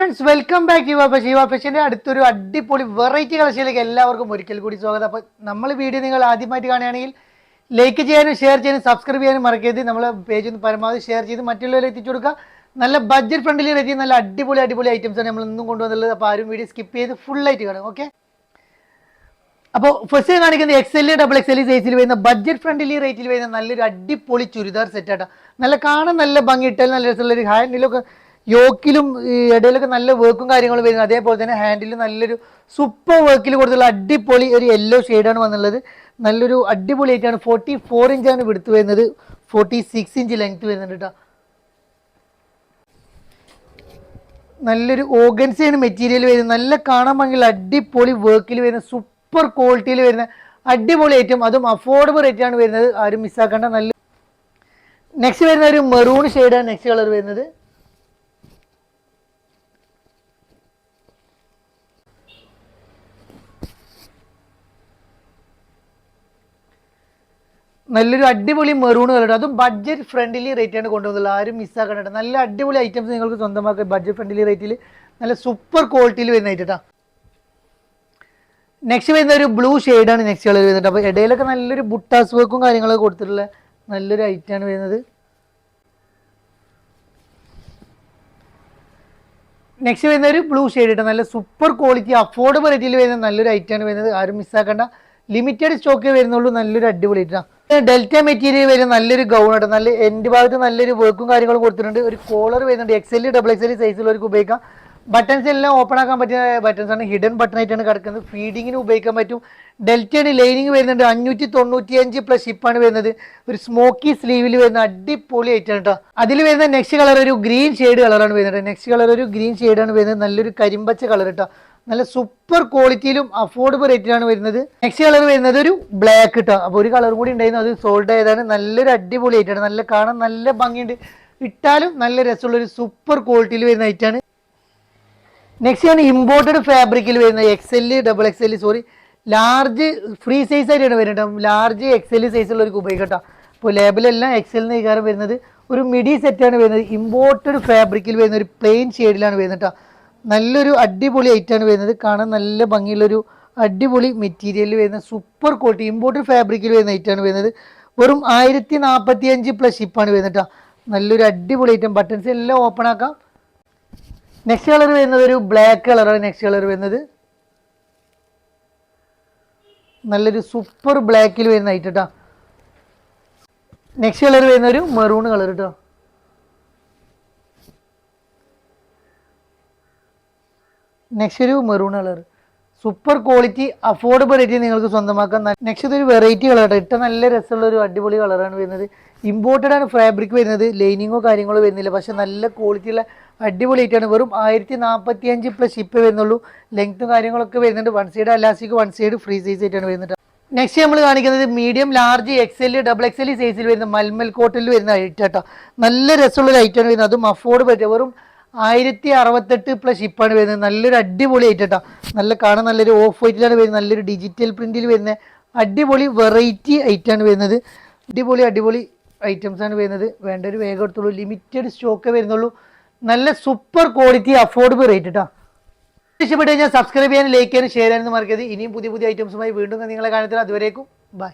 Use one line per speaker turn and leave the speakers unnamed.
Friends welcome back Yuva fashion Yuva ഫെഷന്റെ അടുത്തൊരു അടിപൊളി variety കളക്ഷനിലേക്ക് എല്ലാവർക്കും ഒരിക്കൽ കൂടി സ്വാഗതം. അപ്പോൾ നമ്മൾ വീഡിയോ നിങ്ങൾ ആദ്യമായിട്ട് കാണുകയാണെങ്കിൽ ലൈക്ക് ചെയ്യാനും ഷെയർ ചെയ്യാനും സബ്സ്ക്രൈബ് ചെയ്യാനും മറക്കരുത്. നമ്മളെ പേജ് ഒന്ന് പരമാവധി ഷെയർ ചെയ്ത് മറ്റുള്ളവരെ എത്തിച്ചു കൊടുക്കുക. നല്ല ബഡ്ജറ്റ് ഫ്രണ്ട്ലി റേറ്റ് നല്ല അടിപൊളി അടിപൊളി ഐറ്റംസ് ആണ് നമ്മൾ ഇന്നും കൊണ്ടുവന്നുള്ളത് അപ്പോൾ ആരും വീഡിയോ സ്കിപ്പ് ചെയ്ത് ഫുൾ ആയിട്ട് കാണും. ഓക്കെ അപ്പോൾ ഫസ്റ്റ് കാണിക്കുന്നത് X L double X L സൈസിൽ വരുന്ന ബഡ്ജറ്റ് ഫ്രണ്ട്ലി റേറ്റിൽ വരുന്ന നല്ലൊരു അടിപൊളി ചുരിദാർ സെറ്റ് ആട്ടോ. നല്ല കാണാൻ നല്ല ഭംഗി ഇട്ടാൽ നല്ല രസമുള്ളൊരു ഹാൻഡിലൊക്കെ യോക്കിലും ഇടയിലൊക്കെ നല്ല വർക്കും കാര്യങ്ങളും വരുന്നത് അതേപോലെ തന്നെ ഹാൻഡിൽ നല്ലൊരു സൂപ്പർ വർക്കിൽ കൊടുത്തുള്ള അടിപൊളി ഒരു യെല്ലോ ഷെയ്ഡാണ് വന്നുള്ളത് നല്ലൊരു അടിപൊളി ആയിട്ടാണ് ഫോർട്ടി ഫോർ ഇഞ്ചാണ് വിടുത്ത് വരുന്നത്. ഫോർട്ടി സിക്സ് ഇഞ്ച് ലെങ്ത് വരുന്നുണ്ട് കേട്ടോ നല്ലൊരു ഓഗൻസിയാണ് മെറ്റീരിയൽ വരുന്നത്. നല്ല കാണാൻ ഭംഗിയുള്ള അടിപൊളി വർക്കിൽ വരുന്ന സൂപ്പർ ക്വാളിറ്റിയിൽ വരുന്ന അടിപൊളി ഐറ്റം അതും അഫോർഡബിൾ റേറ്റ് ആണ് വരുന്നത്. ആരും മിസ്സാക്കേണ്ട നല്ല നെക്സ്റ്റ് വരുന്ന ഒരു മെറൂൺ ഷെയ്ഡാണ് നെക്സ്റ്റ് കളർ വരുന്നത്. നല്ലൊരു അടിപൊളി മെറൂൺ കളർ അതും ബഡ്ജറ്റ് ഫ്രണ്ട്ലി റേറ്റാണ് കൊണ്ടുവന്നത്. ആരും മിസ്സാക്കണ്ട നല്ല അടിപൊളി ഐറ്റംസ് നിങ്ങൾക്ക് സ്വന്തമാക്കുക ബഡ്ജറ്റ് ഫ്രണ്ട്ലി റേറ്റിൽ നല്ല സൂപ്പർ ക്വാളിറ്റിയിൽ വരുന്ന ഐറ്റാ നെക്സ്റ്റ് വരുന്ന ഒരു ബ്ലൂ ഷെയ്ഡാണ് നെക്സ്റ്റ് കളർ വരുന്നത്. അപ്പോൾ ഇടയിലൊക്കെ നല്ലൊരു ബുട്ടാസ് വർക്കും കാര്യങ്ങളൊക്കെ കൊടുത്തിട്ടുള്ള നല്ലൊരു ഐറ്റാണ് വരുന്നത്. നെക്സ്റ്റ് വരുന്ന ഒരു ബ്ലൂ ഷെയ്ഡ് നല്ല സൂപ്പർ ക്വാളിറ്റി അഫോർഡബിൾ റേറ്റിൽ വരുന്ന നല്ലൊരു ഐറ്റാണ് വരുന്നത്. ആരും മിസ്സാക്കണ്ട ലിമിറ്റഡ് സ്റ്റോക്ക് വരുന്നുള്ളൂ നല്ലൊരു അടിപൊളി ഡെൽറ്റ മെറ്റീരിയൽ വരും നല്ലൊരു ഗൗൺ ആണ് നല്ല എന്റെ ഭാഗത്ത് നല്ലൊരു വർക്കും കാര്യങ്ങളും കൊടുത്തിട്ടുണ്ട്. ഒരു കോളർ വരുന്നുണ്ട്. X L double X L സൈസിലുള്ളവർക്ക് ഉപയോഗിക്കാം. ബട്ടൺസ് എല്ലാം ഓപ്പൺ ആക്കാൻ പറ്റിയ ബട്ടൺസ് ആണ്. ഹിഡൻ ബട്ടൺ ആയിട്ടാണ് കിടക്കുന്നത്. ഫീഡിങ്ങിന് ഉപയോഗിക്കാൻ പറ്റും. ഡെൽറ്റയാണ് ലൈനിങ് വരുന്നുണ്ട്. അഞ്ഞൂറ്റി തൊണ്ണൂറ്റി അഞ്ച് പ്ലസ് ഷിപ്പാണ് വരുന്നത്. ഒരു സ്മോക്കി സ്ലീവിൽ വരുന്ന അടിപൊളി ആയിട്ടാണ് കേട്ടോ അതിൽ വരുന്ന നെക്സ്റ്റ് കളർ ഒരു ഗ്രീൻ ഷെയ്ഡ് കളറാണ് വരുന്നത്. നെക്സ്റ്റ് കളർ ഒരു ഗ്രീൻ ഷെയ്ഡാണ് വരുന്നത്. നല്ലൊരു കരിമ്പച്ച കളർ കേട്ടോ നല്ല സൂപ്പർ ക്വാളിറ്റിയിലും അഫോർഡബിൾ റേറ്റിലാണ് വരുന്നത്. നെക്സ്റ്റ് കളർ വരുന്നത് ഒരു ബ്ലാക്ക് കിട്ടുക അപ്പോൾ ഒരു കളർ കൂടി ഉണ്ടായിരുന്നു. അത് സോൾഡ് ആയതാണ്. നല്ലൊരു അടിപൊളി ആയിട്ടാണ് നല്ല കാണാൻ നല്ല ഭംഗിയുണ്ട്. ഇട്ടാലും നല്ല രസമുള്ള ഒരു സൂപ്പർ ക്വാളിറ്റിയിൽ വരുന്ന ഐറ്റാണ് നെക്സ്റ്റ് ആണ് ഇമ്പോർട്ടഡ് ഫാബ്രിക്കിൽ വരുന്ന X double X sorry large free size ആയിട്ടാണ് വരുന്നത്. ലാർജ് എക്സ് ഒരു കുബേയ് കേട്ടോ അപ്പോൾ ലേബിലെല്ലാം എക്സ് എൽ നികാരം വരുന്നത്. ഒരു മിഡി സെറ്റാണ് വരുന്നത്. ഇമ്പോർട്ടഡ് ഫാബ്രിക്കിൽ വരുന്ന ഒരു പ്ലെയിൻ ഷെയ്ഡിലാണ് വരുന്നത് കേട്ടോ നല്ലൊരു അടിപൊളി ഐറ്റമാണ് വരുന്നത്. കാണാൻ നല്ല ഭംഗിയുള്ളൊരു അടിപൊളി മെറ്റീരിയലിൽ വരുന്ന സൂപ്പർ ക്വാളിറ്റി ഇമ്പോർട്ടഡ് ഫാബ്രിക്കിൽ വരുന്ന ഐറ്റമാണ് വരുന്നത്. വെറും ആയിരത്തി നാൽപ്പത്തി അഞ്ച് പ്ലസ് ഷിപ്പാണ് വരുന്നത് നല്ലൊരു അടിപൊളി ഐറ്റം ബട്ടൺസ് എല്ലാം ഓപ്പൺ ആക്കാം. നെക്സ്റ്റ് കളർ വരുന്നത് ഒരു ബ്ലാക്ക് കളറാണ് നെക്സ്റ്റ് കളർ വരുന്നത്. നല്ലൊരു സൂപ്പർ ബ്ലാക്കിൽ വരുന്ന ഐറ്റം കേട്ടോ നെക്സ്റ്റ് കളർ വരുന്ന ഒരു മെറൂൺ കളർ കേട്ടോ നെക്സ്റ്റ് ഒരു maroon colour. Super quality affordable ആയിട്ട് നിങ്ങൾക്ക് സ്വന്തമാക്കാം. നെക്സ്റ്റ് ഒരു വെറൈറ്റി കേട്ടോ. ഇട്ട നല്ല രസമുള്ള ഒരു അടിപൊളി കളറാണ് വരുന്നത്. ഇമ്പോർട്ടഡ് ആണ് ഫാബ്രിക് വരുന്നത്. ലൈനിങ്ങോ കാര്യങ്ങളോ വരുന്നില്ല. പക്ഷേ നല്ല ക്വാളിറ്റിയുള്ള അടിപൊളി ആയിട്ടാണ് വെറും ആയിരത്തി നാൽപ്പത്തി അഞ്ച് പ്ലസ് ഷിപ്പ് വരുന്നുള്ളൂ ലെങ്ത്തും കാര്യങ്ങളൊക്കെ വരുന്നുണ്ട്. One side elastic one side free size ആയിട്ടാണ് വരുന്നത്. നെക്സ്റ്റ് നമ്മൾ കാണിക്കുന്നത് medium large X L double X L സൈസിൽ വരുന്ന മൽമൽ കോട്ടിൽ വരുന്ന ഐറ്റം കേട്ടോ നല്ല രസമുള്ള ഒരു ഐറ്റമാണ് വരുന്നത്. അതും അഫോർഡ് പറ്റുക വെറും ആയിരത്തി അറുപത്തെട്ട് പ്ലസ് ഇപ്പാണ് വരുന്നത്. നല്ലൊരു അടിപൊളി ഐറ്റം നല്ല കാണാൻ നല്ലൊരു ഓഫ് വൈറ്റിലാണ് വരുന്നത്. നല്ലൊരു ഡിജിറ്റൽ പ്രിന്റിൽ വരുന്ന അടിപൊളി വെറൈറ്റി ഐറ്റമാണ് വരുന്നത്. അടിപൊളി അടിപൊളി ഐറ്റംസ് ആണ് വരുന്നത്. വേണ്ട ഒരു വേഗം എടുത്തുള്ളൂ ലിമിറ്റഡ് സ്റ്റോക്കേ വരുന്നുള്ളൂ. നല്ല സൂപ്പർ ക്വാളിറ്റി അഫോർഡബിൾ റേറ്റ് കേട്ടോ ഇഷ്ടപ്പെട്ട് കഴിഞ്ഞാൽ സബ്സ്ക്രൈബ് ചെയ്യാനും ലൈക്ക് ചെയ്യാനും ഷെയർ ചെയ്യാനും മറക്കരുത്. ഇനിയും പുതിയ പുതിയ ഐറ്റംസുമായി വീണ്ടും നിങ്ങളെ കാണത്തില്ല അതുവരേക്കും. ബൈ